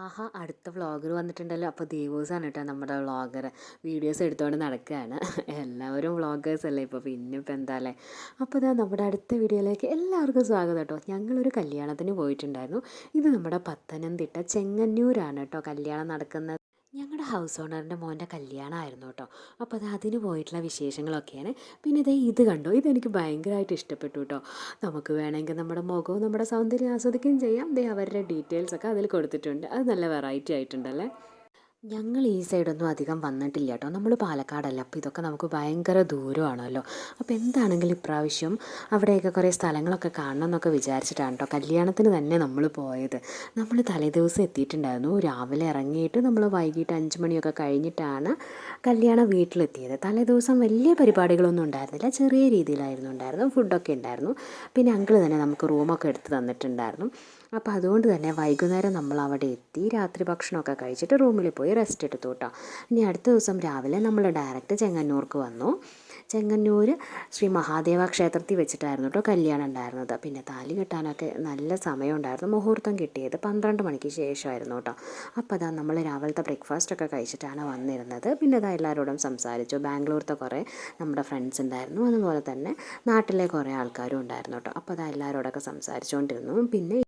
ആഹാ അടുത്ത വ്ളോഗർ വന്നിട്ടുണ്ടല്ലോ. അപ്പോൾ ദേവൂസാണ് കേട്ടോ നമ്മുടെ വ്ളോഗർ. വീഡിയോസ് എടുത്തുകൊണ്ട് നടക്കുകയാണ് എല്ലാവരും വ്ളോഗേഴ്സ് അല്ലേ? ഇപ്പോൾ പിന്നെ ഇപ്പോൾ എന്താ അല്ലേ അപ്പോൾ ഇതാ നമ്മുടെ അടുത്ത വീഡിയോയിലേക്ക് എല്ലാവർക്കും സ്വാഗതം കേട്ടോ ഞങ്ങളൊരു കല്യാണത്തിന് പോയിട്ടുണ്ടായിരുന്നു. ഇത് നമ്മുടെ പത്തനംതിട്ട ചെങ്ങന്നൂരാണ് കേട്ടോ കല്യാണം നടക്കുന്നത്. ഞങ്ങളുടെ ഹൗസ് ഓണറിന്റെ മോന്റെ കല്യാണമായിരുന്നു കേട്ടോ അപ്പോൾ അത് അതിന് പോയിട്ടുള്ള വിശേഷങ്ങളൊക്കെയാണ്. പിന്നെ ഇതേ ഇത് കണ്ടോ? ഇതെനിക്ക് ഭയങ്കരമായിട്ട് ഇഷ്ടപ്പെട്ടു കേട്ടോ നമുക്ക് വേണമെങ്കിൽ നമ്മുടെ മുഖവും നമ്മുടെ സൗന്ദര്യം ആസ്വദിക്കുകയും ചെയ്യാം. ദേ അവരുടെ ഡീറ്റെയിൽസ് ഒക്കെ അതിൽ കൊടുത്തിട്ടുണ്ട്. അത് നല്ല വെറൈറ്റി ആയിട്ടുണ്ടല്ലേ? ഞങ്ങൾ ഈ സൈഡൊന്നും അധികം വന്നിട്ടില്ല കേട്ടോ നമ്മൾ പാലക്കാടല്ല. അപ്പോൾ ഇതൊക്കെ നമുക്ക് ഭയങ്കര ദൂരമാണല്ലോ. അപ്പോൾ എന്താണെങ്കിലും ഇപ്രാവശ്യം അവിടെയൊക്കെ കുറേ സ്ഥലങ്ങളൊക്കെ കാണണം എന്നൊക്കെ വിചാരിച്ചിട്ടാണ് കേട്ടോ കല്യാണത്തിന് തന്നെ നമ്മൾ പോയത്. നമ്മൾ തലേദിവസം എത്തിയിട്ടുണ്ടായിരുന്നു. രാവിലെ ഇറങ്ങിയിട്ട് നമ്മൾ വൈകിട്ട് അഞ്ച് മണിയൊക്കെ കഴിഞ്ഞിട്ടാണ് കല്യാണം വീട്ടിലെത്തിയത്. തലേദിവസം വലിയ പരിപാടികളൊന്നും ഉണ്ടായിരുന്നില്ല. ചെറിയ രീതിയിലായിരുന്നു ഉണ്ടായിരുന്നു ഫുഡൊക്കെ ഉണ്ടായിരുന്നു. പിന്നെ അങ്കിൾ തന്നെ നമുക്ക് റൂമൊക്കെ എടുത്ത് തന്നിട്ടുണ്ടായിരുന്നു. അപ്പോൾ അതുകൊണ്ട് തന്നെ വൈകുന്നേരം നമ്മൾ അവിടെ എത്തി രാത്രി ഭക്ഷണമൊക്കെ കഴിച്ചിട്ട് റൂമിൽ പോയി റെസ്റ്റ് എടുത്തു കേട്ടോ ഇനി അടുത്ത ദിവസം രാവിലെ നമ്മൾ ഡയറക്റ്റ് ചെങ്ങന്നൂർക്ക് വന്നു. ചെങ്ങന്നൂർ ശ്രീ മഹാദേവ ക്ഷേത്രത്തിൽ വെച്ചിട്ടായിരുന്നു കേട്ടോ കല്യാണം ഉണ്ടായിരുന്നത്. പിന്നെ താലി കെട്ടാനൊക്കെ നല്ല സമയം ഉണ്ടായിരുന്നു മുഹൂർത്തം കിട്ടിയത് പന്ത്രണ്ട് മണിക്ക് ശേഷമായിരുന്നു കേട്ടോ അപ്പോൾ അതാ നമ്മൾ രാവിലത്തെ ബ്രേക്ക്ഫാസ്റ്റ് ഒക്കെ കഴിച്ചിട്ടാണ് വന്നിരുന്നത്. പിന്നെ അതാ എല്ലാവരോടും സംസാരിച്ചു. ബാംഗ്ലൂരത്തെ കുറേ നമ്മുടെ ഫ്രണ്ട്സ് ഉണ്ടായിരുന്നു. അതുപോലെ തന്നെ നാട്ടിലെ കുറേ ആൾക്കാരും ഉണ്ടായിരുന്നു കേട്ടോ അപ്പോൾ അതാ എല്ലാവരോടൊക്കെ സംസാരിച്ചുകൊണ്ടിരുന്നു പിന്നെ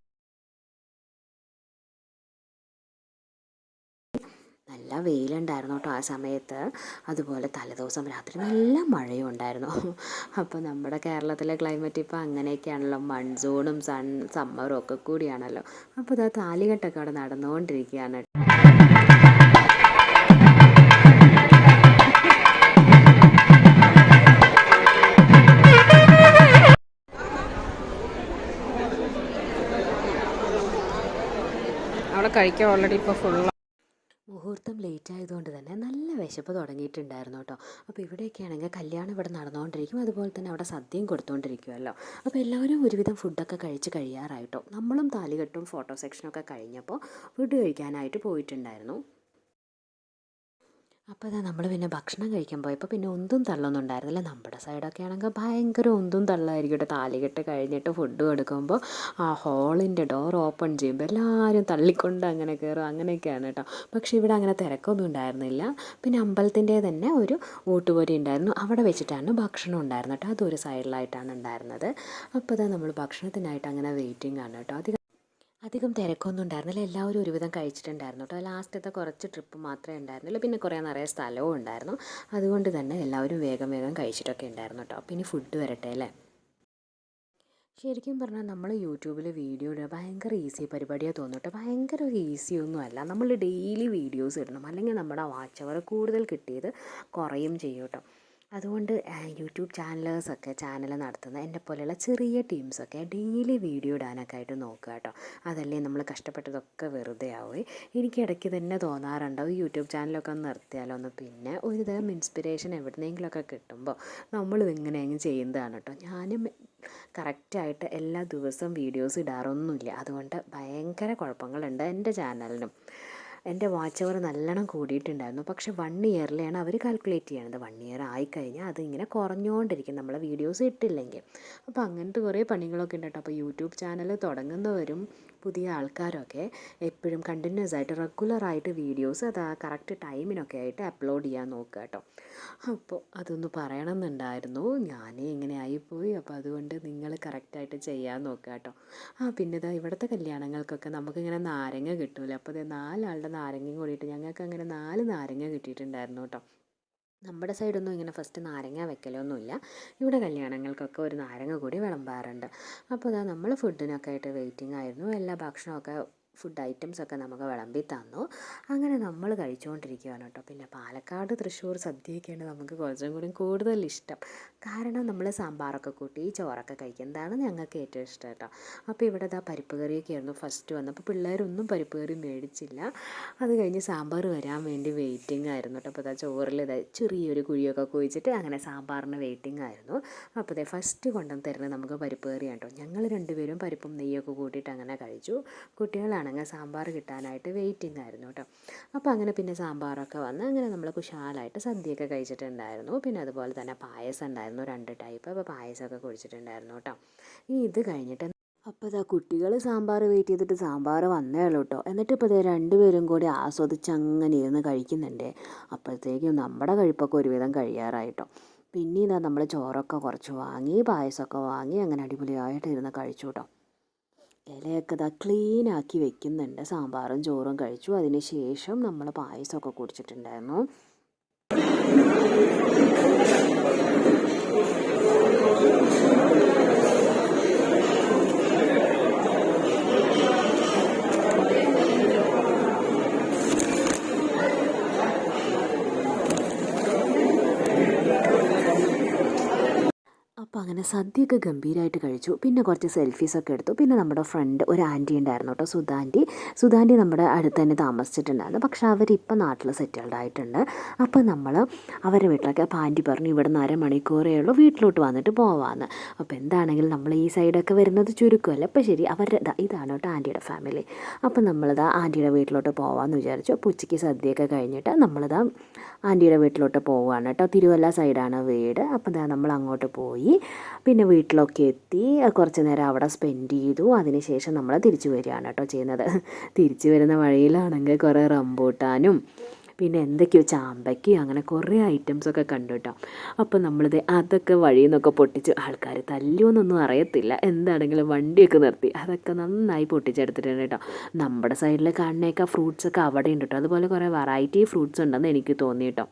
നല്ല വെയിലുണ്ടായിരുന്നു കേട്ടോ ആ സമയത്ത്. അതുപോലെ തലേദിവസം രാത്രി നല്ല മഴയും ഉണ്ടായിരുന്നു. അപ്പോൾ നമ്മുടെ കേരളത്തിലെ ക്ലൈമറ്റ് ഇപ്പോൾ അങ്ങനെയൊക്കെയാണല്ലോ. മൺസൂണും സൺ സമ്മറും ഒക്കെ കൂടിയാണല്ലോ. അപ്പോൾ ഇതാ താലികെട്ടൊക്കെ അവിടെ നടന്നുകൊണ്ടിരിക്കുകയാണ്. കഴിക്കാൻ ഓൾറെഡി ഇപ്പോൾ മുഹൂർത്തം ലേറ്റ് ആയതുകൊണ്ട് തന്നെ നല്ല വിശപ്പ് തുടങ്ങിയിട്ടുണ്ടായിരുന്നു കേട്ടോ. അപ്പോൾ ഇവിടെയൊക്കെ ആണെങ്കിൽ കല്യാണം ഇവിടെ നടന്നുകൊണ്ടിരിക്കും. അതുപോലെ തന്നെ അവിടെ സദ്യയും കൊടുത്തുകൊണ്ടിരിക്കുമല്ലോ അപ്പോൾ എല്ലാവരും ഒരുവിധം ഫുഡൊക്കെ കഴിച്ച് കഴിയാറായിട്ടോ. നമ്മളും താലികെട്ടും ഫോട്ടോ സെക്ഷനൊക്കെ കഴിഞ്ഞപ്പോൾ ഫുഡ് കഴിക്കാനായിട്ട് പോയിട്ടുണ്ടായിരുന്നു. അപ്പോൾ അതാ നമ്മൾ പിന്നെ ഭക്ഷണം കഴിക്കാൻ പോയപ്പോൾ പിന്നെ ഒന്നും തള്ളൊന്നും ഉണ്ടായിരുന്നില്ല. നമ്മുടെ സൈഡൊക്കെ ആണെങ്കിൽ ഭയങ്കര ഒന്നും തള്ളായിരിക്കും കേട്ടോ താലികെട്ട് കഴിഞ്ഞിട്ട് ഫുഡ് കൊടുക്കുമ്പോൾ ആ ഹോളിന്റെ ഡോർ ഓപ്പൺ ചെയ്യുമ്പോൾ എല്ലാവരും തള്ളിക്കൊണ്ട് അങ്ങനെ കയറും അങ്ങനെയൊക്കെയാണ് കേട്ടോ പക്ഷേ ഇവിടെ അങ്ങനെ തിരക്കൊന്നും ഉണ്ടായിരുന്നില്ല. പിന്നെ അമ്പലത്തിന്റെ തന്നെ ഒരു ഊട്ടുപൊരി ഉണ്ടായിരുന്നു. അവിടെ വെച്ചിട്ടാണ് ഭക്ഷണം ഉണ്ടായിരുന്നത് കേട്ടോ അതൊരു സൈഡിലായിട്ടാണ് ഉണ്ടായിരുന്നത്. അപ്പോൾ അതാ നമ്മൾ ഭക്ഷണത്തിനായിട്ട് അങ്ങനെ വെയിറ്റിംഗ് ആണ് കേട്ടോ അധികം അധികം തിരക്കൊന്നും ഉണ്ടായിരുന്നില്ല. എല്ലാവരും ഒരുവിധം കഴിച്ചിട്ടുണ്ടായിരുന്നു കേട്ടോ. ലാസ്റ്റത്തെ കുറച്ച് ട്രിപ്പ് മാത്രമേ ഉണ്ടായിരുന്നുള്ളൂ. പിന്നെ കുറേ നിറയെ സ്ഥലവും ഉണ്ടായിരുന്നു. അതുകൊണ്ട് തന്നെ എല്ലാവരും വേഗം വേഗം കഴിച്ചിട്ടൊക്കെ ഉണ്ടായിരുന്നു കേട്ടോ. പിന്നെ ഫുഡ് വരട്ടെ അല്ലേ? ശരിക്കും പറഞ്ഞാൽ നമ്മൾ യൂട്യൂബിൽ വീഡിയോ ഇടുക ഭയങ്കര ഈസി പരിപാടിയാണ് തോന്നുട്ടോ ഭയങ്കര ഈസി ഒന്നും അല്ല. നമ്മൾ ഡെയിലി വീഡിയോസ് ഇടണം. അല്ലെങ്കിൽ നമ്മുടെ വാച്ച് അവർ കൂടുതൽ കിട്ടിയത് കുറയും ചെയ്യും കേട്ടോ. അതുകൊണ്ട് യൂട്യൂബ് ചാനലേഴ്സൊക്കെ ചാനൽ നടത്തുന്ന എന്നെ പോലെയുള്ള ചെറിയ ടീംസൊക്കെ ഡെയിലി വീഡിയോ ഇടാനൊക്കെ ആയിട്ട് നോക്കുക കേട്ടോ. അതല്ലേ നമ്മൾ കഷ്ടപ്പെട്ടതൊക്കെ വെറുതെ ആവുമേ എനിക്ക് ഇടയ്ക്ക് തന്നെ തോന്നാറുണ്ടാവും യൂട്യൂബ് ചാനലൊക്കെ ഒന്ന് നിർത്തിയാലോ ഒന്ന് പിന്നെ ഒരു തരം ഇൻസ്പിറേഷൻ എവിടുന്നെങ്കിലുമൊക്കെ കിട്ടുമ്പോൾ നമ്മളിത് ഇങ്ങനെയെങ്കിലും ചെയ്യുന്നതാണ് കേട്ടോ. ഞാനും കറക്റ്റായിട്ട് എല്ലാ ദിവസവും വീഡിയോസ് ഇടാറൊന്നുമില്ല. അതുകൊണ്ട് ഭയങ്കര കുഴപ്പങ്ങളുണ്ട് എന്റെ ചാനലിനും എന്റെ വാച്ച് അവർ നല്ലോണം കൂടിയിട്ടുണ്ടായിരുന്നു. പക്ഷെ വൺ ഇയറിലാണ് അവർ കാൽക്കുലേറ്റ് ചെയ്യണത്. വൺ ഇയർ ആയിക്കഴിഞ്ഞാൽ അതിങ്ങനെ കുറഞ്ഞുകൊണ്ടിരിക്കും നമ്മളെ വീഡിയോസ് ഇട്ടില്ലെങ്കിൽ. അപ്പോൾ അങ്ങനത്തെ കുറേ പണികളൊക്കെ ഉണ്ട് കേട്ടോ. അപ്പോൾ യൂട്യൂബ് ചാനൽ തുടങ്ങുന്നവരും പുതിയ ആൾക്കാരൊക്കെ എപ്പോഴും കണ്ടിന്യൂസ് ആയിട്ട് റെഗുലറായിട്ട് വീഡിയോസ് അത് ആ കറക്റ്റ് ടൈമിനൊക്കെ ആയിട്ട് അപ്ലോഡ് ചെയ്യാൻ നോക്കുക കേട്ടോ. അപ്പോൾ അതൊന്ന് പറയണമെന്നുണ്ടായിരുന്നു. ഞാനേ ഇങ്ങനെ ആയിപ്പോയി. അപ്പോൾ അതുകൊണ്ട് നിങ്ങൾ കറക്റ്റായിട്ട് ചെയ്യാൻ നോക്കുക കേട്ടോ. ആ പിന്നെ ഇതാ ഇവിടുത്തെ കല്യാണങ്ങൾക്കൊക്കെ നമുക്കിങ്ങനെ നാരങ്ങ കിട്ടൂല? അപ്പോൾ ഇത് നാലാളുടെ നാരങ്ങയും കൂടിയിട്ട് ഞങ്ങൾക്ക് അങ്ങനെ നാല് നാരങ്ങ കിട്ടിയിട്ടുണ്ടായിരുന്നു കേട്ടോ. നമ്മുടെ സൈഡൊന്നും ഇങ്ങനെ ഫസ്റ്റ് നാരങ്ങ വെക്കലൊന്നുമില്ല. ഇവിടെ കല്യാണങ്ങൾക്കൊക്കെ ഒരു നാരങ്ങ കൂടി വിളമ്പാറുണ്ട്. അപ്പോൾ അതാ നമ്മൾ ഫുഡിനൊക്കെ ആയിട്ട് വെയിറ്റിംഗ് ആയിരുന്നു. എല്ലാ ഭക്ഷണമൊക്കെ ഫുഡ് ഐറ്റംസ് ഒക്കെ നമുക്ക് വിളമ്പി തന്നു. അങ്ങനെ നമ്മൾ കഴിച്ചുകൊണ്ടിരിക്കുകയാണ് കേട്ടോ. പിന്നെ പാലക്കാട് തൃശ്ശൂർ സദ്യയൊക്കെയാണ് നമുക്ക് കുറച്ചും കൂടി കൂടുതൽ ഇഷ്ടം. കാരണം നമ്മൾ സാമ്പാറൊക്കെ കൂട്ടി ചോറൊക്കെ കഴിക്കുന്നതാണ് ഞങ്ങൾക്ക് ഏറ്റവും ഇഷ്ടം കേട്ടോ. അപ്പോൾ ഇവിടെ ഇതാ പരിപ്പ് കറിയൊക്കെ ആയിരുന്നു ഫസ്റ്റ് വന്നപ്പോൾ പിള്ളേരൊന്നും പരിപ്പ് കറി മേടിച്ചില്ല. അത് കഴിഞ്ഞ് സാമ്പാർ വരാൻ വേണ്ടി വെയിറ്റിംഗ് ആയിരുന്നു കേട്ടോ. അപ്പോൾ ഇതാ ചോറിൽ ഇതാ ചെറിയൊരു കുഴിയൊക്കെ കുഴിച്ചിട്ട് അങ്ങനെ സാമ്പാറിന് വെയിറ്റിംഗ് ആയിരുന്നു. അപ്പോൾ ഇതേ ഫസ്റ്റ് കൊണ്ടുവന്ന് തരുന്നത് നമുക്ക് പരിപ്പ് കറിയാണ് കേട്ടോ. ഞങ്ങൾ രണ്ടുപേരും പരിപ്പും നെയ്യൊക്കെ കൂട്ടിയിട്ട് അങ്ങനെ കഴിച്ചു. കുട്ടികളാണ് ആണെങ്കിൽ സാമ്പാർ കിട്ടാനായിട്ട് വെയിറ്റിംഗ് ആയിരുന്നു കേട്ടോ അപ്പോൾ അങ്ങനെ പിന്നെ സാമ്പാറൊക്കെ വന്ന് അങ്ങനെ നമ്മൾ കുശാലായിട്ട് സദ്യയൊക്കെ കഴിച്ചിട്ടുണ്ടായിരുന്നു. പിന്നെ അതുപോലെ തന്നെ പായസം ഉണ്ടായിരുന്നു രണ്ട് ടൈപ്പ് അപ്പോൾ പായസമൊക്കെ കുടിച്ചിട്ടുണ്ടായിരുന്നു കേട്ടോ ഇനി ഇത് കഴിഞ്ഞിട്ട് അപ്പോൾ ഇതാ കുട്ടികൾ സാമ്പാർ വെയിറ്റ് ചെയ്തിട്ട് സാമ്പാർ വന്നേ ഉള്ളൂ കേട്ടോ എന്നിട്ട് ഇപ്പോൾ ഇതേ രണ്ടുപേരും കൂടി ആസ്വദിച്ച് അങ്ങനെ ഇരുന്ന് കഴിക്കുന്നുണ്ട്. അപ്പോഴത്തേക്കും നമ്മുടെ കഴിപ്പൊക്കെ ഒരുവിധം കഴിയാറായിട്ടോ പിന്നെ ഇതാ നമ്മൾ ചോറൊക്കെ കുറച്ച് വാങ്ങി പായസമൊക്കെ വാങ്ങി അങ്ങനെ അടിപൊളിയായിട്ട് ഇരുന്ന് കഴിച്ചു കേട്ടോ ഇലയൊക്കെ ഇതാ ക്ലീനാക്കി വെക്കുന്നുണ്ട്. സാമ്പാറും ചോറും കഴിച്ചു. അതിന് ശേഷം നമ്മൾ പായസമൊക്കെ കുടിച്ചിട്ടുണ്ടായിരുന്നു. അപ്പോൾ അങ്ങനെ സദ്യയൊക്കെ ഗംഭീരമായിട്ട് കഴിച്ചു. പിന്നെ കുറച്ച് സെൽഫീസൊക്കെ എടുത്തു. പിന്നെ നമ്മുടെ ഫ്രണ്ട് ഒരു ആന്റി ഉണ്ടായിരുന്നു കേട്ടോ സുധാന്റി സുധാന്റി നമ്മുടെ അടുത്ത് തന്നെ താമസിച്ചിട്ടുണ്ടായിരുന്നു. പക്ഷേ അവരിപ്പോൾ നാട്ടിൽ സെറ്റിൽഡ് ആയിട്ടുണ്ട്. അപ്പോൾ നമ്മൾ അവരുടെ വീട്ടിലൊക്കെ അപ്പോൾ ആന്റി പറഞ്ഞു ഇവിടെ നിന്ന് അരമണിക്കൂറേ ഉള്ളൂ വീട്ടിലോട്ട് വന്നിട്ട് പോവാമെന്ന് അപ്പോൾ എന്താണെങ്കിലും നമ്മൾ ഈ സൈഡൊക്കെ വരുന്നത് ചുരുക്കമല്ലേ? അപ്പോൾ ശരി അവരുടെ ഇതാണ് കേട്ടോ ആന്റിയുടെ ഫാമിലി അപ്പോൾ നമ്മളിതാ ആന്റിയുടെ വീട്ടിലോട്ട് പോകാമെന്ന് വിചാരിച്ചു. അപ്പോൾ ഉച്ചയ്ക്ക് സദ്യയൊക്കെ കഴിഞ്ഞിട്ട് നമ്മളിതാ ആന്റിയുടെ വീട്ടിലോട്ട് പോവുകയാണ് കേട്ടോ. തിരുവല്ല സൈഡാണ് വീട്. അപ്പോൾ നമ്മൾ അങ്ങോട്ട് പോയി. പിന്നെ വീട്ടിലൊക്കെ എത്തി. കുറച്ച് നേരം അവിടെ സ്പെൻഡ് ചെയ്തു. അതിനുശേഷം നമ്മൾ തിരിച്ചു വരികയാണ് കേട്ടോ ചെയ്യുന്നത്. തിരിച്ചു വരുന്ന വഴിയിലാണെങ്കിൽ കുറേ റംബൂട്ടാനും പിന്നെ എന്തൊക്കെയോ ചാമ്പയ്ക്കും അങ്ങനെ കുറേ ഐറ്റംസൊക്കെ കണ്ടു കേട്ടോ. അപ്പോൾ നമ്മളിത് അതൊക്കെ വഴിയിൽ നിന്നൊക്കെ പൊട്ടിച്ച് ആൾക്കാർ തല്ലുമെന്നൊന്നും അറിയത്തില്ല. എന്താണെങ്കിലും വണ്ടിയൊക്കെ നിർത്തി അതൊക്കെ നന്നായി പൊട്ടിച്ചെടുത്തിട്ടുണ്ട് കേട്ടോ. നമ്മുടെ സൈഡിൽ കാണുന്നേക്കാൾ ഫ്രൂട്ട്സൊക്കെ അവിടെ ഉണ്ട് കേട്ടോ. അതുപോലെ കുറേ വെറൈറ്റി ഫ്രൂട്ട്സ് ഉണ്ടെന്ന് എനിക്ക് തോന്നി കേട്ടോ.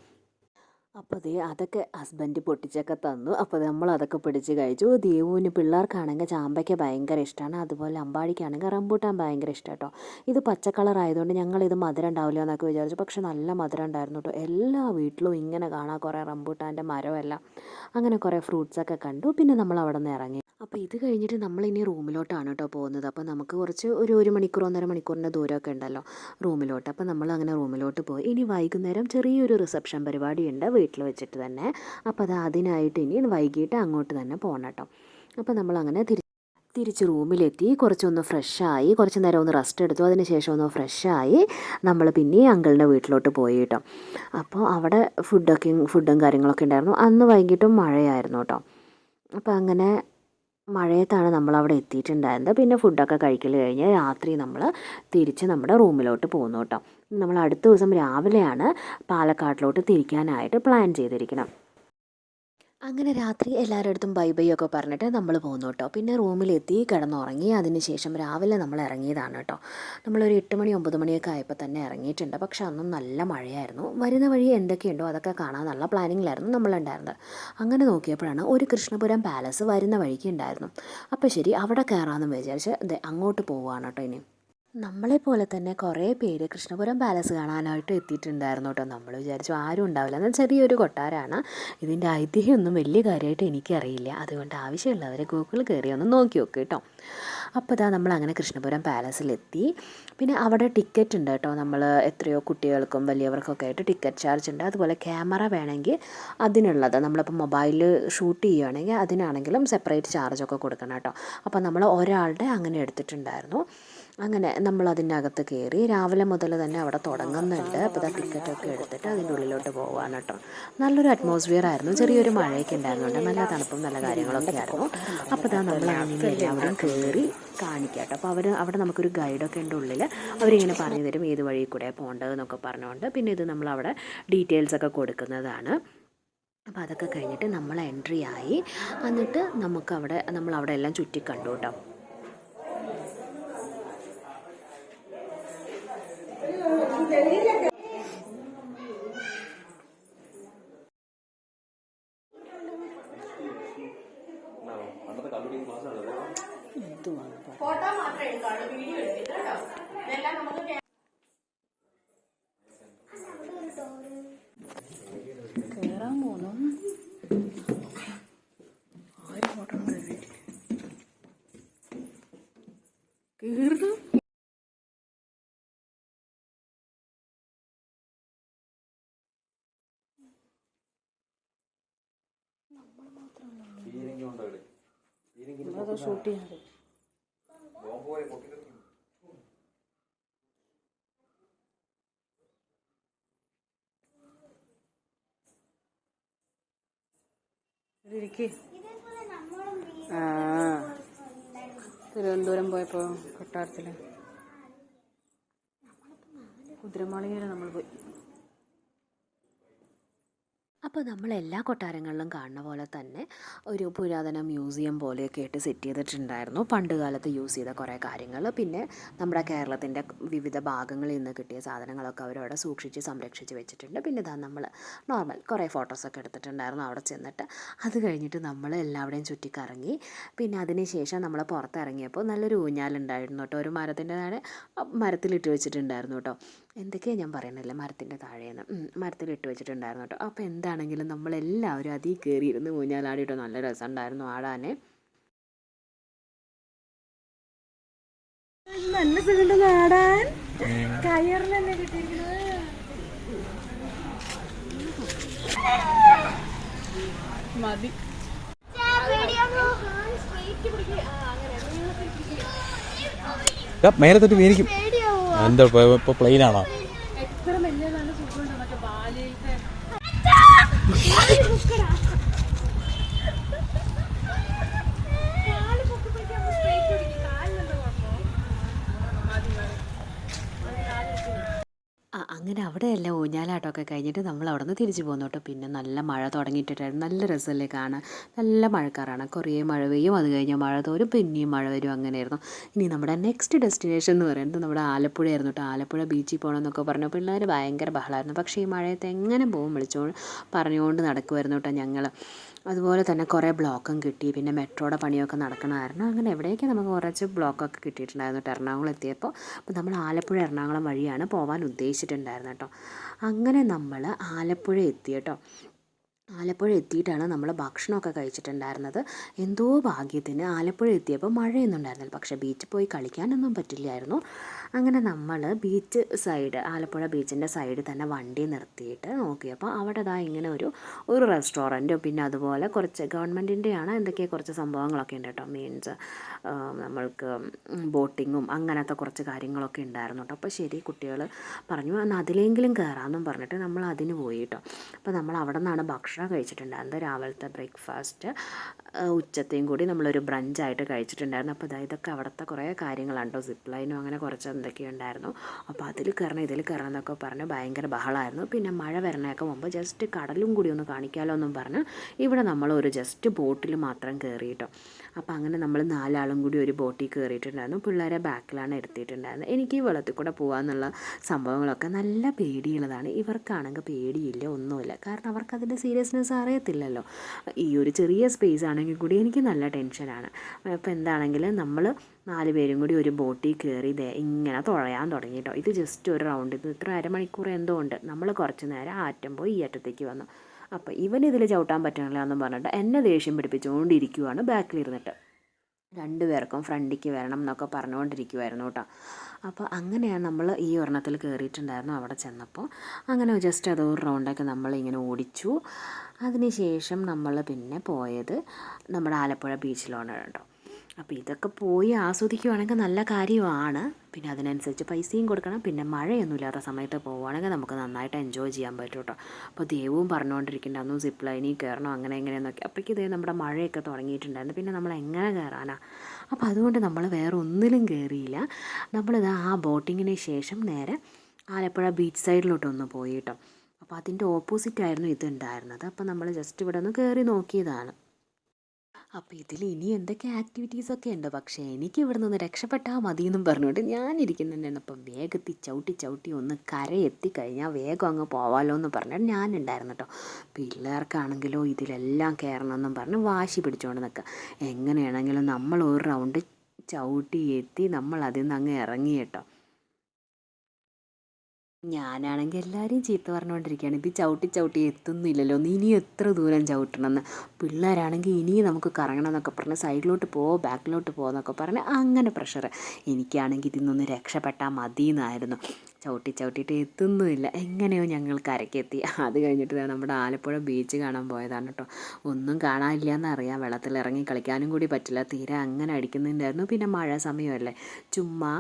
അപ്പോൾ ദേ അതൊക്കെ ഹസ്ബൻഡ് പൊട്ടിച്ചൊക്കെ തന്നു. അപ്പോൾ നമ്മൾ അതൊക്കെ പിടിച്ച് കഴിച്ചു. ദേവുവിന് പിള്ളേർക്കാണെങ്കിൽ ചാമ്പയ്ക്ക ഭയങ്കര ഇഷ്ടമാണ് അതുപോലെ അമ്പാടിക്കാണെങ്കിൽ റംബൂട്ടാൻ ഭയങ്കര ഇഷ്ടം കേട്ടോ ഇത് പച്ച കളർ ആയതുകൊണ്ട് ഞങ്ങളിത് മധുരം ഉണ്ടാവില്ല എന്നൊക്കെ വിചാരിച്ചു. പക്ഷെ നല്ല മധുരം ഉണ്ടായിരുന്നു കേട്ടോ. എല്ലാ വീട്ടിലും ഇങ്ങനെ കാണാം. കുറേ റംബൂട്ടാന്റെ മരമെല്ലാം. അങ്ങനെ കുറേ ഫ്രൂട്ട്സൊക്കെ കണ്ടു. പിന്നെ നമ്മൾ അവിടെ നിന്ന് ഇറങ്ങി. അപ്പോൾ ഇത് കഴിഞ്ഞിട്ട് നമ്മൾ ഇനി റൂമിലോട്ടാണ് കേട്ടോ പോകുന്നത്. അപ്പോൾ നമുക്ക് കുറച്ച് ഒരു ഒരു മണിക്കൂർ ഒന്നര മണിക്കൂറിന്റെ ദൂരമൊക്കെ ഉണ്ടല്ലോ റൂമിലോട്ട്. അപ്പോൾ നമ്മൾ അങ്ങനെ റൂമിലോട്ട് പോയി. ഇനി വൈകുന്നേരം ചെറിയൊരു റിസപ്ഷൻ പരിപാടിയുണ്ട് വീട്ടിൽ വെച്ചിട്ട് തന്നെ. അപ്പോൾ അത് അതിനായിട്ട് ഇനി വൈകിട്ട് അങ്ങോട്ട് തന്നെ പോകണം കേട്ടോ. അപ്പോൾ നമ്മൾ അങ്ങനെ തിരിച്ച് തിരിച്ച് റൂമിലെത്തി. കുറച്ചൊന്ന് ഫ്രഷായി കുറച്ച് നേരം ഒന്ന് റെസ്റ്റ് എടുത്തു. അതിന് ശേഷം ഒന്ന് ഫ്രഷായി നമ്മൾ പിന്നെ അങ്കിളിന്റെ വീട്ടിലോട്ട് പോയി കേട്ടോ. അപ്പോൾ അവിടെ ഫുഡൊക്കെ ഫുഡും കാര്യങ്ങളൊക്കെ ഉണ്ടായിരുന്നു. അന്ന് വൈകിട്ടും മഴയായിരുന്നു കേട്ടോ. അപ്പോൾ അങ്ങനെ മഴയത്താണ് നമ്മൾ അവിടെ എത്തിയിട്ടുണ്ടായിരുന്നത്. പിന്നെ ഫുഡൊക്കെ കഴിക്കൽ കഴിഞ്ഞ് രാത്രി നമ്മൾ തിരിച്ച് നമ്മുടെ റൂമിലോട്ട് പോകുന്നു കേട്ടോ. നമ്മൾ അടുത്ത ദിവസം രാവിലെയാണ് പാലക്കാട്ടിലോട്ട് തിരിക്കാനായിട്ട് പ്ലാൻ ചെയ്തിരിക്കണം. അങ്ങനെ രാത്രി എല്ലാവരുടെ അടുത്തും ബൈ ബൈ ഒക്കെ പറഞ്ഞിട്ട് നമ്മൾ പോകുന്നു കേട്ടോ. പിന്നെ റൂമിലെത്തി കിടന്നുറങ്ങി. അതിന് ശേഷം രാവിലെ നമ്മൾ ഇറങ്ങിയതാണ് കേട്ടോ. നമ്മളൊരു എട്ട് മണി ഒമ്പത് മണിയൊക്കെ ആയപ്പോൾ തന്നെ ഇറങ്ങിയിട്ടുണ്ട്. പക്ഷെ അന്നും നല്ല മഴയായിരുന്നു. വരുന്ന വഴി എന്തൊക്കെയുണ്ടോ അതൊക്കെ കാണാൻ നല്ല പ്ലാനിങ്ങിലായിരുന്നു നമ്മളുണ്ടായിരുന്നത് അങ്ങനെ നോക്കിയപ്പോഴാണ് ഒരു കൃഷ്ണപുരം പാലസ് വരുന്ന വഴിക്ക് ഉണ്ടായിരുന്നു. അപ്പോൾ ശരി അവിടെ കയറാമെന്ന് വിചാരിച്ച് അങ്ങോട്ട് പോവുകയാണ് കേട്ടോ ഇനി. നമ്മളെപ്പോലെ തന്നെ കുറേ പേര് കൃഷ്ണപുരം പാലസ് കാണാനായിട്ട് എത്തിയിട്ടുണ്ടായിരുന്നു കേട്ടോ. നമ്മൾ വിചാരിച്ചു ആരും ഉണ്ടാവില്ല. എന്നാൽ ചെറിയൊരു കൊട്ടാരമാണ് ഇതിന്റെ ഐതിഹ്യമൊന്നും വലിയ കാര്യമായിട്ട് എനിക്കറിയില്ല. അതുകൊണ്ട് ആവശ്യമുള്ളവർ ഗൂഗിൾ കയറി ഒന്ന് നോക്കി നോക്ക് കേട്ടോ. അപ്പോൾ ഇതാ നമ്മൾ അങ്ങനെ കൃഷ്ണപുരം പാലസിലെത്തി പിന്നെ അവിടെ ടിക്കറ്റ് ഉണ്ട് കേട്ടോ. നമ്മൾ എത്രയോ കുട്ടികൾക്കും വലിയവർക്കൊക്കെ ആയിട്ട് ടിക്കറ്റ് ചാർജ് ഉണ്ട്. അതുപോലെ ക്യാമറ വേണമെങ്കിൽ അതിനുള്ളത് നമ്മളിപ്പോൾ മൊബൈലിൽ ഷൂട്ട് ചെയ്യുകയാണെങ്കിൽ അതിനാണെങ്കിലും സെപ്പറേറ്റ് ചാർജൊക്കെ കൊടുക്കണം കേട്ടോ. അപ്പോൾ നമ്മൾ ഒരാളുടെ അങ്ങനെ എടുത്തിട്ടുണ്ടായിരുന്നു. അങ്ങനെ നമ്മൾ അതിന്റെ അകത്ത് കയറി രാവിലെ മുതൽ തന്നെ അവിടെ തുടങ്ങുന്നുണ്ട്. അപ്പോൾ ഇതാ ടിക്കറ്റൊക്കെ എടുത്തിട്ട് അതിന്റെ ഉള്ളിലോട്ട് പോകാൻ കേട്ടോ. നല്ലൊരു അറ്റ്മോസ്ഫിയർ ആയിരുന്നു. ചെറിയൊരു മഴയൊക്കെ ഉണ്ടായിരുന്നുണ്ട് നല്ല തണുപ്പും നല്ല കാര്യങ്ങളൊക്കെ ആയിരുന്നു. അപ്പോൾ ഇതാ നമ്മൾ അങ്ങനെ എല്ലാവരും കയറി കാണിക്കാം കേട്ടോ. അപ്പോൾ അവർ അവിടെ നമുക്കൊരു ഗൈഡൊക്കെ ഉണ്ട് ഉള്ളിൽ അവരിങ്ങനെ പറഞ്ഞു തരും ഏത് വഴി കൂടെ പോകേണ്ടതെന്നൊക്കെ പറഞ്ഞുകൊണ്ട് പിന്നെ ഇത് നമ്മളവിടെ ഡീറ്റെയിൽസ് ഒക്കെ കൊടുക്കുന്നതാണ്. അപ്പോൾ അതൊക്കെ കഴിഞ്ഞിട്ട് നമ്മൾ എൻട്രി ആയി. എന്നിട്ട് നമുക്കവിടെ നമ്മളവിടെ എല്ലാം ചുറ്റി കണ്ടു കേട്ടോ കേറാൻ പോന്നു ആര് ഫോട്ടോ കേറും ഷൂട്ട് ചെയ്യാതെ ആ. തിരുവനന്തപുരം പോയപ്പോൾ കൊട്ടാരത്തിൽ കുതിരമാളികയിൽ നമ്മൾ പോയി. അപ്പോൾ നമ്മൾ എല്ലാ കൊട്ടാരങ്ങളിലും കാണുന്ന പോലെ തന്നെ ഒരു പുരാതന മ്യൂസിയം പോലെയൊക്കെ ആയിട്ട് സെറ്റ് ചെയ്തിട്ടുണ്ടായിരുന്നു. പണ്ട് കാലത്ത് യൂസ് ചെയ്ത കുറേ കാര്യങ്ങൾ പിന്നെ നമ്മുടെ കേരളത്തിന്റെ വിവിധ ഭാഗങ്ങളിൽ നിന്ന് കിട്ടിയ സാധനങ്ങളൊക്കെ അവരവിടെ സൂക്ഷിച്ച് സംരക്ഷിച്ച് വെച്ചിട്ടുണ്ട്. പിന്നെ ഇതാ നമ്മൾ നോർമൽ കുറേ ഫോട്ടോസൊക്കെ എടുത്തിട്ടുണ്ടായിരുന്നു അവിടെ ചെന്നിട്ട്. അത് കഴിഞ്ഞിട്ട് നമ്മൾ എല്ലാവരുടെയും ചുറ്റിക്കറങ്ങി. പിന്നെ അതിന് ശേഷം നമ്മൾ പുറത്തിറങ്ങിയപ്പോൾ നല്ലൊരു ഊഞ്ഞാലുണ്ടായിരുന്നു കേട്ടോ. ഒരു മരത്തിന്റെ താഴെ മരത്തിലിട്ട് വെച്ചിട്ടുണ്ടായിരുന്നു കേട്ടോ. എന്തൊക്കെയാണ് ഞാൻ പറയണല്ലേ മരത്തിന്റെ താഴേന്ന്. മരത്തിൽ ഇട്ട് വെച്ചിട്ടുണ്ടായിരുന്നു കേട്ടോ. അപ്പോൾ എന്താണെങ്കിലും നമ്മളെല്ലാവരും അതിൽ കയറിയിരുന്ന് ഊഞ്ഞാലാടിയിട്ടോ നല്ല രസമുണ്ടായിരുന്നു ആടാനെ. നല്ല സുഖമുണ്ട് നാടാൻ കയറിലല്ലേ കിട്ടിയിരിക്കുന്നത്. മതി. മേലെ തൊട്ട് മേരിക്കും എന്താ ഇപ്പൊ- പ്ലെയിൻ ആണോ? എത്ര വലിയ നല്ല സുഖമുണ്ട് മറ്റേ ബാലയിലത്തെ അങ്ങനെ അവിടെയല്ല ഊഞ്ഞാലാട്ടമൊക്കെ കഴിഞ്ഞിട്ട് നമ്മൾ അവിടെ നിന്ന് തിരിച്ചു പോന്നു കേട്ടോ. പിന്നെ നല്ല മഴ തുടങ്ങിയിട്ടുണ്ടായിരുന്നു നല്ല രസമല്ലേ കാണാൻ. നല്ല മഴക്കാറാണ്. കുറേ മഴ പെയ്യും അത് കഴിഞ്ഞാൽ മഴ തോരും പിന്നെയും മഴ വരും അങ്ങനെയായിരുന്നു. ഇനി നമ്മുടെ നെക്സ്റ്റ് ഡെസ്റ്റിനേഷൻ എന്ന് പറയുന്നത് നമ്മുടെ ആലപ്പുഴയായിരുന്നു കേട്ടോ. ആലപ്പുഴ ബീച്ചിൽ പോകണമെന്നൊക്കെ പറഞ്ഞു. പിള്ളേർ ഭയങ്കര ബഹളമായിരുന്നു. പക്ഷേ ഈ മഴയത്ത് എങ്ങനെ പോകും വിളിച്ചോ പറഞ്ഞുകൊണ്ട് നടക്കുമായിരുന്നു കേട്ടോ ഞങ്ങൾ അതുപോലെ തന്നെ കുറേ ബ്ലോക്കും കിട്ടി. പിന്നെ മെട്രോയുടെ പണിയൊക്കെ നടക്കണമായിരുന്നു അങ്ങനെ എവിടെയൊക്കെ നമുക്ക് കുറച്ച് ബ്ലോക്കൊക്കെ കിട്ടിയിട്ടുണ്ടായിരുന്നു. കേട്ടോ എറണാകുളം എത്തിയപ്പോൾ. അപ്പോൾ നമ്മൾ ആലപ്പുഴ എറണാകുളം വഴിയാണ് പോകാൻ ഉദ്ദേശിച്ചിട്ടുണ്ടായിരുന്നത് കേട്ടോ. അങ്ങനെ നമ്മൾ ആലപ്പുഴ എത്തി കേട്ടോ. ആലപ്പുഴ എത്തിയിട്ടാണ് നമ്മൾ ഭക്ഷണമൊക്കെ കഴിച്ചിട്ടുണ്ടായിരുന്നത്. എന്തോ ഭാഗ്യത്തിന് ആലപ്പുഴ എത്തിയപ്പോൾ മഴയൊന്നും ഉണ്ടായിരുന്നില്ല പക്ഷേ ബീച്ചിൽ പോയി കളിക്കാനൊന്നും പറ്റില്ലായിരുന്നു. അങ്ങനെ നമ്മൾ ബീച്ച് സൈഡ് ആലപ്പുഴ ബീച്ചിന്റെ സൈഡിൽ തന്നെ വണ്ടി നിർത്തിയിട്ട് നോക്കിയപ്പോൾ അവിടെ ദാ ഇങ്ങനെ ഒരു ഒരു റെസ്റ്റോറന്റും പിന്നെ അതുപോലെ കുറച്ച് ഗവൺമെന്റിന്റെയാണ് എന്തൊക്കെയോ കുറച്ച് സംഭവങ്ങളൊക്കെ ഉണ്ട് കേട്ടോ. മീൻസ് നമ്മൾക്ക് ബോട്ടിങ്ങും അങ്ങനത്തെ കുറച്ച് കാര്യങ്ങളൊക്കെ ഉണ്ടായിരുന്നു കേട്ടോ. അപ്പോൾ ശരി കുട്ടികൾ പറഞ്ഞു എന്നാൽ അതിലെങ്കിലും കയറാമെന്നും പറഞ്ഞിട്ട് നമ്മൾ അതിന് പോയി കേട്ടോ. അപ്പോൾ നമ്മൾ അവിടെ നിന്നാണ് ഭക്ഷണം കഴിച്ചിട്ടുണ്ടായിരുന്നത് രാവിലത്തെ ബ്രേക്ക്ഫാസ്റ്റ് ഉച്ചത്തെയും കൂടി നമ്മളൊരു ബ്രഞ്ചായിട്ട് കഴിച്ചിട്ടുണ്ടായിരുന്നു. അപ്പോൾ അതായത് ഇതൊക്കെ അവിടുത്തെ കുറേ കാര്യങ്ങളാണ് സിപ്പ് ലൈനും അങ്ങനെ കുറച്ച് എന്തൊക്കെയോ ഉണ്ടായിരുന്നു. അപ്പോൾ അതിൽ കയറണം ഇതിൽ കയറണം എന്നൊക്കെ പറഞ്ഞ് ഭയങ്കര ബഹളമായിരുന്നു പിന്നെ മഴ വരണയൊക്കെ മുമ്പ് ജസ്റ്റ് കടലും കൂടി ഒന്ന് കാണിക്കാമല്ലോ എന്നും പറഞ്ഞ് ഇവിടെ നമ്മൾ ഒരു ജസ്റ്റ് ബോട്ടിൽ മാത്രം കയറി കേട്ടോ അപ്പോൾ അങ്ങനെ നമ്മൾ നാലാളും കൂടി ഒരു ബോട്ടിൽ കയറിയിട്ടുണ്ടായിരുന്നു. പിള്ളേരെ ബാക്കിലാണ് എടുത്തിട്ടുണ്ടായിരുന്നത് എനിക്ക് ഈ വെള്ളത്തിൽ കൂടെ പോകാമെന്നുള്ള സംഭവങ്ങളൊക്കെ നല്ല പേടിയുള്ളതാണ്. ഇവർക്കാണെങ്കിൽ പേടിയില്ല ഒന്നുമില്ല. കാരണം അവർക്ക് അതിന്റെ സീരിയസ്നെസ് അറിയത്തില്ലല്ലോ. ഈ ഒരു ചെറിയ സ്പേസ് ആണെങ്കിൽ കൂടി എനിക്ക് നല്ല ടെൻഷനാണ് അപ്പോൾ എന്താണെങ്കിലും നമ്മൾ നാല് പേരും കൂടി ഒരു ബോട്ടിൽ കയറി ദേ ഇങ്ങനെ തുഴയാൻ തുടങ്ങി ഇത് ജസ്റ്റ് ഒരു റൗണ്ട് ഇത് ഇത്ര അരമണിക്കൂർ എന്തോ ഉണ്ട്. നമ്മൾ കുറച്ച് നേരം ആറ്റം പോയി ഈ അറ്റത്തേക്ക് വന്നു അപ്പോൾ ഇവൻ ചവിട്ടാൻ പറ്റണില്ല എന്നും പറഞ്ഞിട്ട് എന്നെ ദേഷ്യം പിടിപ്പിച്ചുകൊണ്ടിരിക്കുവാണ് ബാക്കിലിരുന്നിട്ട്. രണ്ടു പേർക്കും ഫ്രണ്ടിക്ക് വരണം എന്നൊക്കെ പറഞ്ഞുകൊണ്ടിരിക്കുമായിരുന്നു കേട്ടോ. അപ്പോൾ അങ്ങനെയാണ് നമ്മൾ ഈ ഒരെണ്ണത്തിൽ കയറിയിട്ടുണ്ടായിരുന്നു അവിടെ ചെന്നപ്പോൾ. അങ്ങനെ ജസ്റ്റ് അത് ഒരു റൗണ്ടൊക്കെ നമ്മൾ ഇങ്ങനെ ഓടിച്ചു. അതിനുശേഷം നമ്മൾ പിന്നെ പോയത് നമ്മുടെ ആലപ്പുഴ ബീച്ചിലാണ് കേട്ടോ. അപ്പോൾ ഇതൊക്കെ പോയി ആസ്വദിക്കുവാണെങ്കിൽ നല്ല കാര്യമാണ്. പിന്നെ അതിനനുസരിച്ച് പൈസയും കൊടുക്കണം. പിന്നെ മഴയൊന്നും ഇല്ലാത്ത സമയത്ത് പോവുകയാണെങ്കിൽ നമുക്ക് നന്നായിട്ട് എൻജോയ് ചെയ്യാൻ പറ്റും കേട്ടോ. അപ്പോൾ ദേവും പറഞ്ഞുകൊണ്ടിരിക്കുന്നുണ്ടായിരുന്നു സിപ്പ് ലൈനിൽ കയറണം അങ്ങനെ എങ്ങനെയെന്നൊക്കെ അപ്പോഴേക്ക് ഇതേ നമ്മുടെ മഴയൊക്കെ തുടങ്ങിയിട്ടുണ്ടായിരുന്നു. പിന്നെ നമ്മൾ എങ്ങനെ കയറാനാ? അപ്പോൾ അതുകൊണ്ട് നമ്മൾ വേറെ ഒന്നിലും കയറിയില്ല. നമ്മളിത് ആ ബോട്ടിങ്ങിന് ശേഷം നേരെ ആലപ്പുഴ ബീച്ച് സൈഡിലോട്ടൊന്ന് പോയി കേട്ടോ. അപ്പോൾ അതിന്റെ ഓപ്പോസിറ്റ് ആയിരുന്നു ഇതുണ്ടായിരുന്നത് അപ്പോൾ നമ്മൾ ജസ്റ്റ് ഇവിടെ ഒന്ന് കയറി നോക്കിയതാണ്. അപ്പോൾ ഇതിൽ ഇനി എന്തൊക്കെ ആക്ടിവിറ്റീസൊക്കെ ഉണ്ട്? പക്ഷേ എനിക്ക് ഇവിടെ നിന്ന് രക്ഷപ്പെട്ടാൽ മതി എന്നും പറഞ്ഞുകൊണ്ട് ഞാനിരിക്കുന്നുണ്ടായിരുന്നു അപ്പം വേഗത്തി ചവിട്ടി ചവിട്ടി ഒന്ന് കരയെത്തിക്കഴിഞ്ഞാൽ വേഗം അങ്ങ് പോവാലോ എന്ന് പറഞ്ഞിട്ട് ഞാനുണ്ടായിരുന്നു കേട്ടോ പിള്ളേർക്കാണെങ്കിലോ ഇതിലെല്ലാം കയറണമെന്നും പറഞ്ഞ് വാശി പിടിച്ചുകൊണ്ട് നിൽക്കുക എങ്ങനെയാണെങ്കിലും നമ്മൾ ഒരു റൗണ്ട് ചവിട്ടി എത്തി നമ്മൾ അതിൽ നിന്ന് അങ്ങ് ഇറങ്ങി കേട്ടോ ഞാനാണെങ്കിൽ എല്ലാവരെയും ചീത്ത പറഞ്ഞുകൊണ്ടിരിക്കുകയാണ് ഇത് ചവിട്ടി ചവിട്ടി എത്തുന്നില്ലല്ലോ. ഇനി എത്ര ദൂരം ചവിട്ടണമെന്ന്? പിള്ളേരാണെങ്കിൽ ഇനിയും നമുക്ക് കറങ്ങണം എന്നൊക്കെ പറഞ്ഞ് സൈഡിലോട്ട് പോ ബാക്കിലോട്ട് പോ എന്നൊക്കെ പറഞ്ഞ് അങ്ങനെ പ്രഷർ എനിക്കാണെങ്കിൽ ഇതിൽ രക്ഷപ്പെട്ടാൽ മതി എന്നായിരുന്നു ചവിട്ടി ചവിട്ടിയിട്ട് എത്തുന്നുമില്ല എങ്ങനെയോ ഞങ്ങൾ കരക്കെത്തി അത് കഴിഞ്ഞിട്ട് നമ്മുടെ ആലപ്പുഴ ബീച്ച് കാണാൻ പോയതാണ് കേട്ടോ ഒന്നും കാണാനില്ല എന്നറിയാം വെള്ളത്തിൽ ഇറങ്ങി കളിക്കാനും കൂടി പറ്റില്ല. തീരെ അങ്ങനെ അടിക്കുന്നുണ്ടായിരുന്നു. പിന്നെ മഴ സമയമല്ലേ. ചുമ്മാ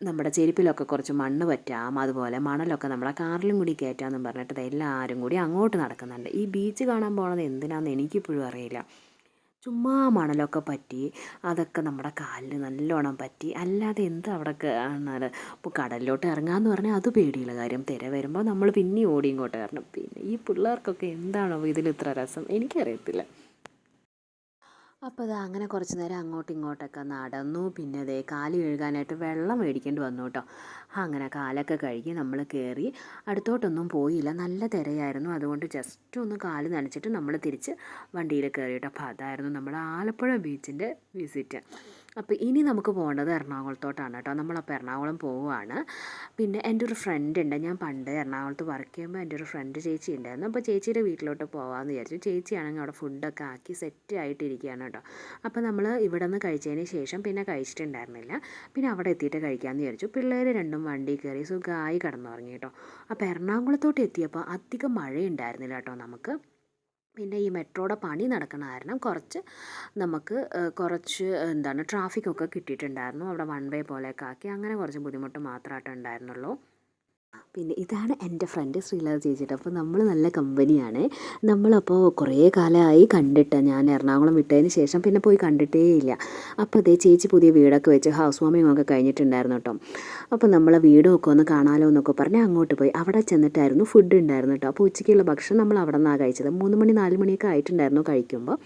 നമ്മുടെ ചെരുപ്പിലൊക്കെ കുറച്ച് മണ്ണ് പറ്റാം അതുപോലെ മണലൊക്കെ നമ്മളെ കാറിലും കൂടി കയറ്റാമെന്നും പറഞ്ഞിട്ട് എല്ലാവരും കൂടി അങ്ങോട്ട് നടക്കുന്നുണ്ട്. ഈ ബീച്ച് കാണാൻ പോണത് എന്തിനാണെന്ന് എനിക്കിപ്പോഴും അറിയില്ല. ചുമ്മാ മണലൊക്കെ പറ്റി അതൊക്കെ നമ്മുടെ കാലിൽ നല്ലോണം പറ്റി അല്ലാതെ എന്ത് അവിടെ കാണാറ് ഇപ്പോൾ കടലിലോട്ട് ഇറങ്ങാന്ന് പറഞ്ഞാൽ അത് പേടിയുള്ള കാര്യം. തിര വരുമ്പോൾ നമ്മൾ പിന്നെ ഓടി ഇങ്ങോട്ട് കയറണം പിന്നെ ഈ പിള്ളേർക്കൊക്കെ എന്താണോ ഇതിൽ ഇത്ര രസം? എനിക്കറിയത്തില്ല. അപ്പോൾ അത് അങ്ങനെ കുറച്ച് നേരം അങ്ങോട്ടും ഇങ്ങോട്ടൊക്കെ നടന്നു. പിന്നെ അതേ കാൽ കഴുകാനായിട്ട് വെള്ളം മേടിക്കേണ്ടി വന്നു കേട്ടോ. അങ്ങനെ കാലൊക്കെ കഴുകി നമ്മൾ കയറി അടുത്തോട്ടൊന്നും പോയില്ല. നല്ല തിരയായിരുന്നു. അതുകൊണ്ട് ജസ്റ്റ് ഒന്ന് കാൽ നനച്ചിട്ട് നമ്മൾ തിരിച്ച് വണ്ടിയിൽ കയറി കേട്ടോ. അപ്പോൾ അതായിരുന്നു നമ്മൾ ആലപ്പുഴ ബീച്ചിന്റെ വിസിറ്റ് അപ്പോൾ ഇനി നമുക്ക് പോകേണ്ടത് എറണാകുളത്തോട്ടാണ് കേട്ടോ. നമ്മളപ്പോൾ എറണാകുളം പോവുകയാണ് പിന്നെ എന്റെ ഒരു ഫ്രണ്ട് ഉണ്ട്. ഞാൻ പണ്ട് എറണാകുളത്ത് വർക്ക് ചെയ്യുമ്പോൾ എന്റെ ഒരു ഫ്രണ്ട് ചേച്ചി ഉണ്ടായിരുന്നു. അപ്പോൾ ചേച്ചിയുടെ വീട്ടിലോട്ട് പോകാമെന്ന് വിചാരിച്ചു. ചേച്ചിയാണെങ്കിൽ അവിടെ ഫുഡൊക്കെ ആക്കി സെറ്റ് ആയിട്ടിരിക്കുകയാണ് കേട്ടോ. അപ്പോൾ നമ്മൾ ഇവിടെ നിന്ന് കഴിച്ചതിന് ശേഷം പിന്നെ കഴിച്ചിട്ടുണ്ടായിരുന്നില്ല. പിന്നെ അവിടെ എത്തിയിട്ട് കഴിക്കാമെന്ന് വിചാരിച്ചു. പിള്ളേർ രണ്ടും വണ്ടി കയറി സുഖമായി കിടന്നുറങ്ങി കേട്ടോ. അപ്പോൾ എറണാകുളത്തോട്ട് എത്തിയപ്പോൾ അധികം മഴയുണ്ടായിരുന്നില്ല കേട്ടോ നമുക്ക്. പിന്നെ ഈ മെട്രോയുടെ പണി നടക്കുന്ന കാരണം കുറച്ച് നമുക്ക് കുറച്ച് എന്താണ് ട്രാഫിക്കൊക്കെ കിട്ടിയിട്ടുണ്ടായിരുന്നു. അവിടെ വൺ വേ പോലെയൊക്കെ ആക്കി. അങ്ങനെ കുറച്ച് ബുദ്ധിമുട്ട് മാത്രമായിട്ട് ഉണ്ടായിരുന്നുള്ളൂ. പിന്നെ ഇതാണ് എന്റെ ഫ്രണ്ട് ശ്രീലത ചേച്ചിട്ട്. അപ്പോൾ നമ്മൾ നല്ല കമ്പനിയാണ് നമ്മളപ്പോൾ കുറേ കാലമായി കണ്ടിട്ട് ഞാൻ എറണാകുളം വിട്ടതിന് ശേഷം പിന്നെ പോയി കണ്ടിട്ടേ ഇല്ല. അപ്പോൾ അതേ ചേച്ചി പുതിയ വീടൊക്കെ വെച്ച് ഹൗസ് വാമിംഗ് ഒക്കെ കഴിഞ്ഞിട്ടുണ്ടായിരുന്നു കേട്ടോ. അപ്പോൾ നമ്മൾ ഒക്കെ ഒന്ന് കാണാലോ എന്നൊക്കെ പറഞ്ഞ് അങ്ങോട്ട് പോയി. അവിടെ ചെന്നിട്ടായിരുന്നു ഫുഡ് ഉണ്ടായിരുന്നു കേട്ടോ. അപ്പോൾ ഉച്ചയ്ക്കുള്ള ഭക്ഷണം നമ്മൾ അവിടെ നിന്നാണ് കഴിച്ചത്. മൂന്ന് മണി നാല് മണിയൊക്കെ ആയിട്ടുണ്ടായിരുന്നു കഴിക്കുമ്പോൾ.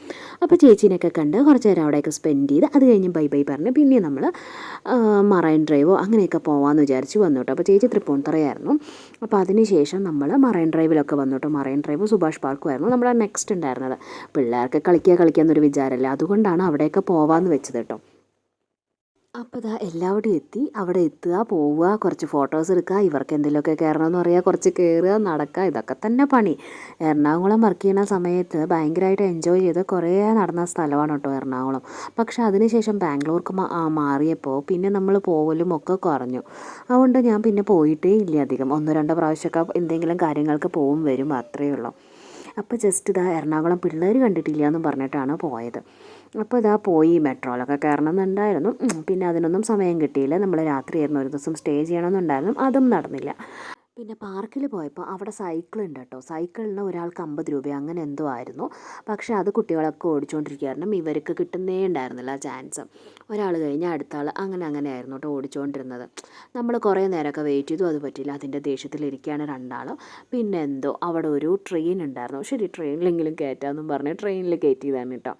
അപ്പോൾ ചേച്ചീനെയൊക്കെ കണ്ട് കുറച്ച് നേരം അവിടെയൊക്കെ സ്പെൻഡ് ചെയ്ത് അത് കഴിഞ്ഞ് ബൈ ബൈ പറഞ്ഞ് പിന്നെ നമ്മൾ മറൈൻ ഡ്രൈവോ അങ്ങനെയൊക്കെ പോകാമെന്ന് വിചാരിച്ച് വന്നു കേട്ടോ. അപ്പോൾ ചേച്ചി തൃപ്പൂണിത്തറയായിരുന്നു അപ്പോൾ അതിനുശേഷം നമ്മൾ മറൈൻ ഡ്രൈവിലൊക്കെ വന്നു മറൈൻ ഡ്രൈവ് സുഭാഷ് പാർക്കുമായിരുന്നു നമ്മുടെ നെക്സ്റ്റ് ഉണ്ടായിരുന്നത്. പിള്ളേർക്ക് കളിക്കുക കളിക്കുക എന്നൊരു വിചാരമില്ല. അതുകൊണ്ടാണ് അവിടെയൊക്കെ പോവാമെന്ന് വെച്ചത് കേട്ടോ അപ്പോൾ ഇതാ എല്ലാവിടെയും എത്തി. അവിടെ എത്തുക പോവുക കുറച്ച് ഫോട്ടോസ് എടുക്കുക ഇവർക്ക് എന്തെങ്കിലുമൊക്കെ കയറണമെന്ന് പറയുക കുറച്ച് കയറുക നടക്കുക ഇതൊക്കെ തന്നെ പണി. എറണാകുളം വർക്ക് ചെയ്യുന്ന സമയത്ത് ഭയങ്കരമായിട്ട് എൻജോയ് ചെയ്ത് കുറേ നടന്ന സ്ഥലമാണ് കേട്ടോ എറണാകുളം. പക്ഷെ അതിനുശേഷം ബാംഗ്ലൂർക്ക് മാറിയപ്പോൾ പിന്നെ നമ്മൾ പോകലും ഒക്കെ കുറഞ്ഞു. അതുകൊണ്ട് ഞാൻ പിന്നെ പോയിട്ടേ ഇല്ല അധികം. ഒന്നോ രണ്ടോ പ്രാവശ്യമൊക്കെ എന്തെങ്കിലും കാര്യങ്ങൾക്ക് പോവും വരും അത്രയേ ഉള്ളൂ. അപ്പോൾ ജസ്റ്റ് ഇതാ എറണാകുളം പിള്ളേർ കണ്ടിട്ടില്ല എന്ന് പറഞ്ഞിട്ടാണ് പോയത്. അപ്പോൾ ഇതാ പോയി മെട്രോയിലൊക്കെ കയറണം എന്നുണ്ടായിരുന്നു പിന്നെ അതിനൊന്നും സമയം കിട്ടിയില്ല. നമ്മൾ രാത്രിയായിരുന്നു ഒരു ദിവസം സ്റ്റേ ചെയ്യണമെന്നുണ്ടായിരുന്നു. അതും നടന്നില്ല. പിന്നെ പാർക്കിൽ പോയപ്പോൾ അവിടെ സൈക്കിൾ ഉണ്ട് കേട്ടോ. സൈക്കിളിന് ഒരാൾക്ക് അമ്പത് രൂപ അങ്ങനെ എന്തോ ആയിരുന്നു. പക്ഷേ അത് കുട്ടികളൊക്കെ ഓടിച്ചുകൊണ്ടിരിക്കുകയായിരുന്നു ഇവർക്ക് കിട്ടുന്നേ ഉണ്ടായിരുന്നില്ല ചാൻസ് ഒരാൾ കഴിഞ്ഞാൽ അടുത്ത ആൾ അങ്ങനെ അങ്ങനെ ആയിരുന്നു കേട്ടോ ഓടിച്ചുകൊണ്ടിരുന്നത് നമ്മൾ കുറേ നേരമൊക്കെ വെയിറ്റ് ചെയ്തു. അത് പറ്റിയില്ല. അതിന്റെ ദേഷ്യത്തിലിരിക്കുകയാണ് രണ്ടാൾ പിന്നെ എന്തോ അവിടെ ഒരു ട്രെയിൻ ഉണ്ടായിരുന്നു. ശരി ട്രെയിനിലെങ്കിലും കയറ്റാമെന്നും പറഞ്ഞ് ട്രെയിനിൽ കയറ്റിയതാണ് കേട്ടോ.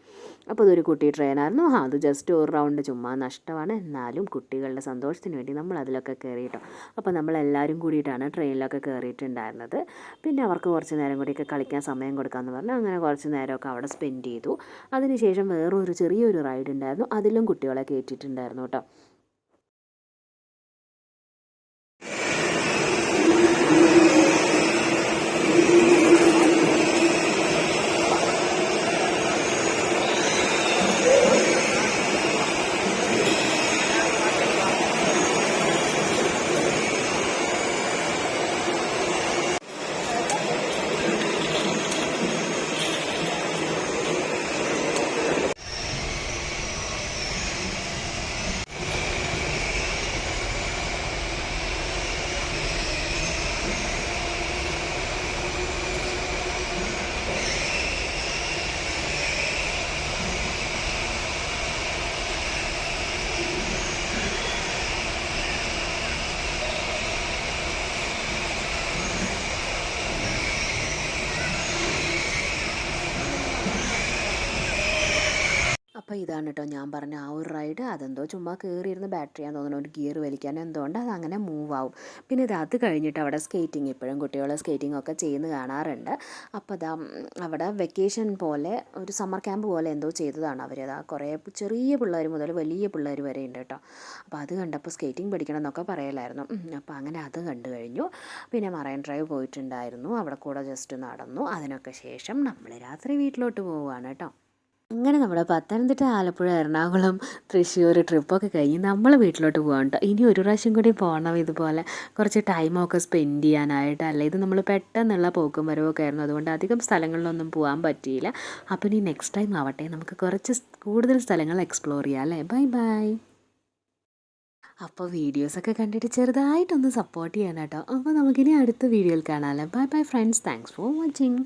അപ്പോൾ അതൊരു കുട്ടി ട്രെയിനായിരുന്നു ആ അത് ജസ്റ്റ് ഒരു റൗണ്ട് ചുമ്മാ നഷ്ടമാണ്. എന്നാലും കുട്ടികളുടെ സന്തോഷത്തിന് വേണ്ടി നമ്മൾ അതിലൊക്കെ കയറി കേട്ടോ. അപ്പോൾ നമ്മളെല്ലാവരും കൂടിയിട്ടാണ് ട്രെയിനിലൊക്കെ കയറിയിട്ടുണ്ടായിരുന്നത് പിന്നെ അവർക്ക് കുറച്ച് നേരം കൂടിയൊക്കെ കളിക്കാൻ സമയം കൊടുക്കാമെന്ന് പറഞ്ഞു. അങ്ങനെ കുറച്ച് നേരമൊക്കെ അവിടെ സ്പെൻഡ് ചെയ്തു. അതിനുശേഷം വേറൊരു ചെറിയൊരു റൈഡ് ഉണ്ടായിരുന്നു. അതിലും കുട്ടികളെ കയറ്റിയിട്ടുണ്ടായിരുന്നു കേട്ടോ. അപ്പോൾ ഇതാണ് കേട്ടോ ഞാൻ പറഞ്ഞ ആ ഒരു റൈഡ് അതെന്തോ ചുമ്മാ കയറിയിരുന്ന ബാറ്ററിയാന്ന് തോന്നുന്നു. ഒരു ഗിയർ വലിക്കാൻ എന്തുകൊണ്ട് അതങ്ങനെ മൂവ് ആവും. പിന്നെ ഇത് അത് കഴിഞ്ഞിട്ട് അവിടെ സ്കേറ്റിംഗ് ഇപ്പോഴും കുട്ടികൾ സ്കേറ്റിംഗ് ഒക്കെ ചെയ്യുന്ന കാണാറുണ്ട്. അപ്പോൾ അതാ അവിടെ വെക്കേഷൻ പോലെ ഒരു സമ്മർ ക്യാമ്പ് പോലെ എന്തോ ചെയ്തതാണ് അവർ അതാ കുറേ ചെറിയ പിള്ളേർ മുതൽ വലിയ പിള്ളേർ വരെ ഉണ്ട് കേട്ടോ. അപ്പോൾ അത് കണ്ടപ്പോൾ സ്കേറ്റിംഗ് പഠിക്കണം എന്നൊക്കെ പറയലായിരുന്നു. അപ്പോൾ അങ്ങനെ അത് കണ്ടു കഴിഞ്ഞു. പിന്നെ മറൈൻ ഡ്രൈവ് പോയിട്ടുണ്ടായിരുന്നു. അവിടെ കൂടെ ജസ്റ്റ് നടന്നു. അതിനൊക്കെ ശേഷം നമ്മൾ രാത്രി വീട്ടിലോട്ട് പോവുകയാണ് കേട്ടോ. അങ്ങനെ നമ്മുടെ പത്തനംതിട്ട ആലപ്പുഴ എറണാകുളം തൃശ്ശൂർ ട്രിപ്പൊക്കെ കഴിഞ്ഞ് നമ്മൾ വീട്ടിലോട്ട് പോകാൻ കേട്ടോ ഇനി ഒരു പ്രാവശ്യം കൂടി പോകണം ഇതുപോലെ. കുറച്ച് ടൈമൊക്കെ സ്പെൻഡ് ചെയ്യാനായിട്ട്. അല്ല ഇത് നമ്മൾ പെട്ടെന്നുള്ള പോക്കും വരവൊക്കെ ആയിരുന്നു. അതുകൊണ്ട് അധികം സ്ഥലങ്ങളിലൊന്നും പോകാൻ പറ്റിയില്ല. അപ്പോൾ ഇനി നെക്സ്റ്റ് ടൈം ആവട്ടെ. നമുക്ക് കുറച്ച് കൂടുതൽ സ്ഥലങ്ങൾ എക്സ്പ്ലോർ ചെയ്യാം അല്ലേ? ബൈ ബൈ അപ്പോൾ വീഡിയോസൊക്കെ കണ്ടിട്ട് ചെറുതായിട്ടൊന്ന് സപ്പോർട്ട് ചെയ്യണം കേട്ടോ അപ്പോൾ നമുക്കിനി അടുത്ത വീഡിയോയിൽ കാണാമല്ലോ bye bye friends thanks for watching